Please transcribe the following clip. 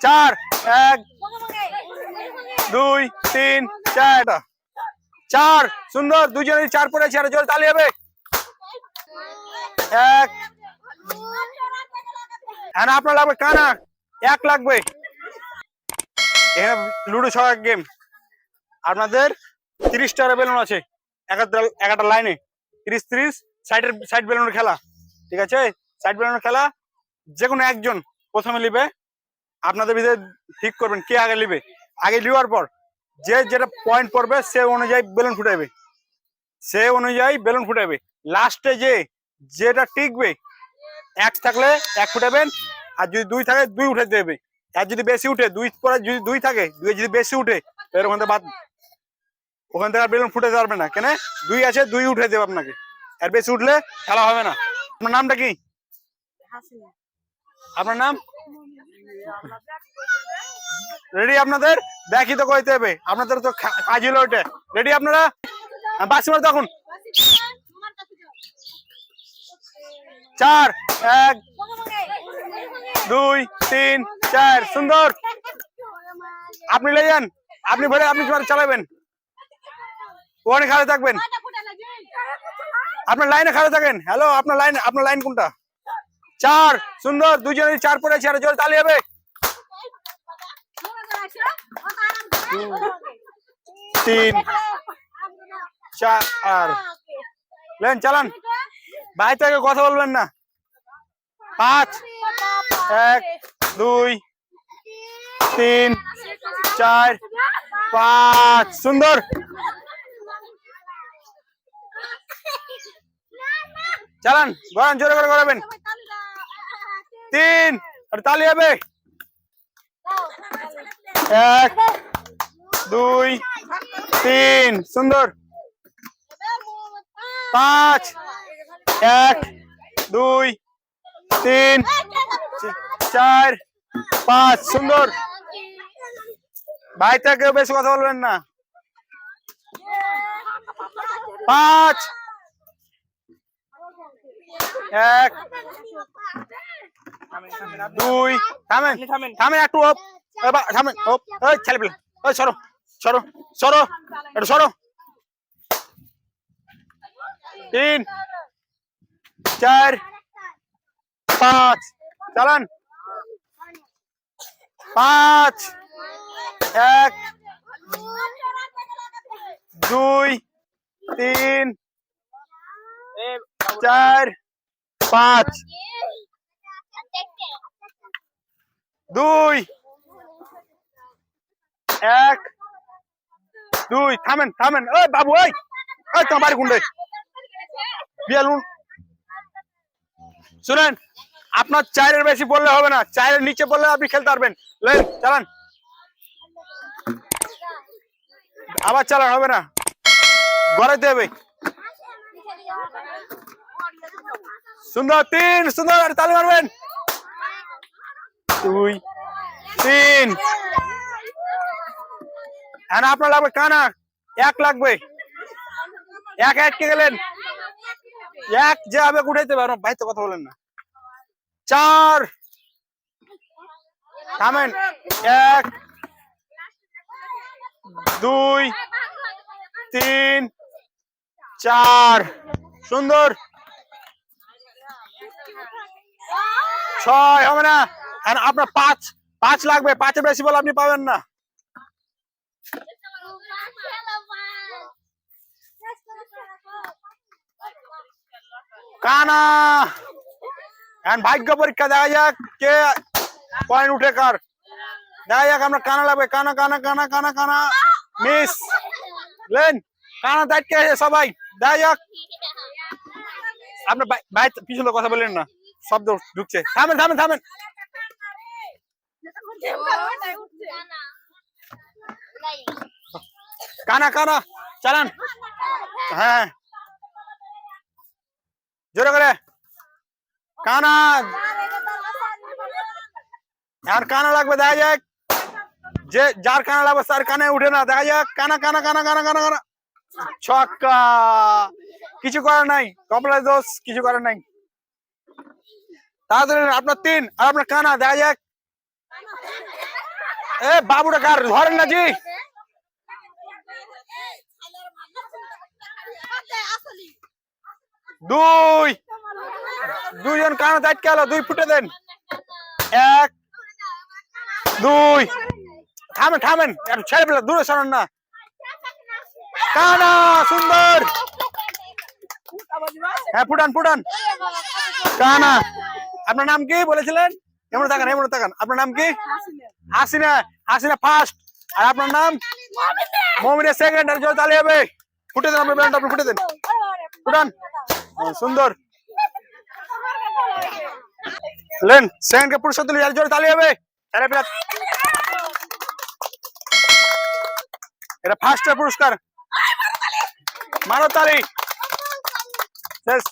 চার, এক, দুই, তিন চারটা চার, সুন্দর দুজনের চার পড়েছে, আর জোর তালি হবে। এক। হ্যাঁ আপনার লাগবে কানা এক লাগবে। এখানে লুডো ছড়া গেম আপনাদের তিরিশ টাকা বেলুন আছে। এক একটা একটা লাইনে তিরিশ তিরিশ সাইডের সাইড বেলুনের খেলা। ঠিক আছে? সাইড বেলুনের খেলা যে কোনো একজন প্রথমে নিবে। আপনাদের ভিতরে ঠিক করবেন কে আগে নিবে? আগে নেওয়ার পর যে যেটা পয়েন্ট পড়বে, সে অনুযায়ী বেলুন ফুটাবে সে অনুযায়ী বেলুন ফুটাবে লাস্টে যে যেটা টিকবে, এক থাকলে এক ফুটাবেন, আর যদি দুই থাকে, দুই উঠে দেবে। আর যদি বেশি উঠে, দুই পরে যদি দুই থাকে দুই যদি বেশি উঠে তো এর ওখান থেকে বাদ ওখান থেকে আর বেলুন ফুটে পারবে না। কেন? দুই আছে, দুই উঠে দেবে আপনাকে। আর বেশি উঠলে খেলা হবে না। আপনার নামটা কি? আপনার নাম? রেডি আপনাদের? দেখি তো কইতে হবে। আপনাদের তো কাজ হলো ওটা রেডি আপনারা? হ্যাঁ, বাসি মারো তখন। চার এক দুই তিন চার। সুন্দর। আপনি লে যান। আপনি ভরে আপনি চালাবেন। ওখানে খাড়ে থাকবেন। আপনার লাইনে খাড়ে থাকেন। হ্যালো আপনার লাইন আপনার লাইন কোনটা? চার, সুন্দর দুজনের চার পড়েছে, আর জোর তালি হবে। তিন, চার, আর। লেন, চালান। ভাই থেকে কথা বলবেন না। পাঁচ, এক, দুই, তিন, চার, পাঁচ, সুন্দর। চালান গড়ান জোরে করে করাবেন। তিন আর তালি হবে এক দুই তিন সুন্দর পাঁচ এক দুই তিন চা- চার পাঁচ সুন্দর ভাই থেকে বেশি কথা বলবেন না পাঁচ এক দুই থামেন। থামেন একটু এবার থামেন ওপ। ওই ছেলে পেলে ওই সরো সরো সরো একটু সরো। তিন চার পাঁচ চালান। পাঁচ এক দুই তিন চার পাঁচ। দুই। এক। দুই। থামেন থামেন। ওই বাবু ওই ওই তোমার বাড়ি কোনটায়? বিয়ালুন। শুনেন, আপনার চারের বেশি বললে হবে না। চারের নিচে বললে আপনি খেলতে পারবেন। লেন, চালান। আবার চালান, হবে না। গড়াইতে হবে সুন্দর, তিন, সুন্দর, তালি মারবেন। দুই, তিন। আর আপনার লাগবে কানা? এক লাগবে। এক আটকে গেলেন। এক যে আবেগ উঠাইতে পারো, ভাই তো কথা বলেন না। চার। থামেন। এক, দুই, তিন, চার। সুন্দর। ছয়, হবে না? আর আপনার পাঁচ পাঁচ লাগবে, পাঁচের বেশি বলে আপনি পাবেন না। কানা! এখন ভাগ্য পরীক্ষা, দেখা যাক কে পয়েন্ট উঠে কার। দেখা যাক আমরা কানা লাগবে। কানা কানা কানা কানা কানা। মিস লেন কানা দায়িত্ব আছে সবাই? দেখা যাক। আপনার ভাই পিছনে কথা বললেন না। শব্দ ঢুকছে। থামেন থামেন থামেন। কানা কানা চালান হ্যাঁ জোরে করে কানা আর কানা লাগবে দেখা যাক যে যার কানা লাগবে তার কানে উঠে না দেখা যাক কানা কানা কানা কানা কানা কানা ছক্কা কিছু করার নাই কমলা দোষ কিছু করার নাই তাড়াতাড়ি আপনার তিন আর আপনার কানা দেখা যাক এ, বাবুটা কার? ধরেন না জি। দুই। দুইজন কানা দায়িত্ব গেল দুই ফুটে দেন। এক, দুই। থামেন থামেন। ছেড়ে ফেলে, দূরে সরান না। কানা, সুন্দর। হ্যাঁ ফুটান ফুটান। কানা, আপনার নাম কি বলেছিলেন? এমন তাকান এমন তাকান আপনার নাম কি হাসিনা হাসিনা ফার্স্ট আর আপনার নাম মমিনের সেকেন্ড আর জল তালি হবে ফুটে দেন আপনার ব্যান্ড আপনি ফুটে দেন ফুটান হ্যাঁ, সুন্দর লেন সেকেন্ড কে পুরস্কার তুলি আর জোরে তালি হবে আরে পেলা এটা ফার্স্ট পুরস্কার মারো তালি শেষ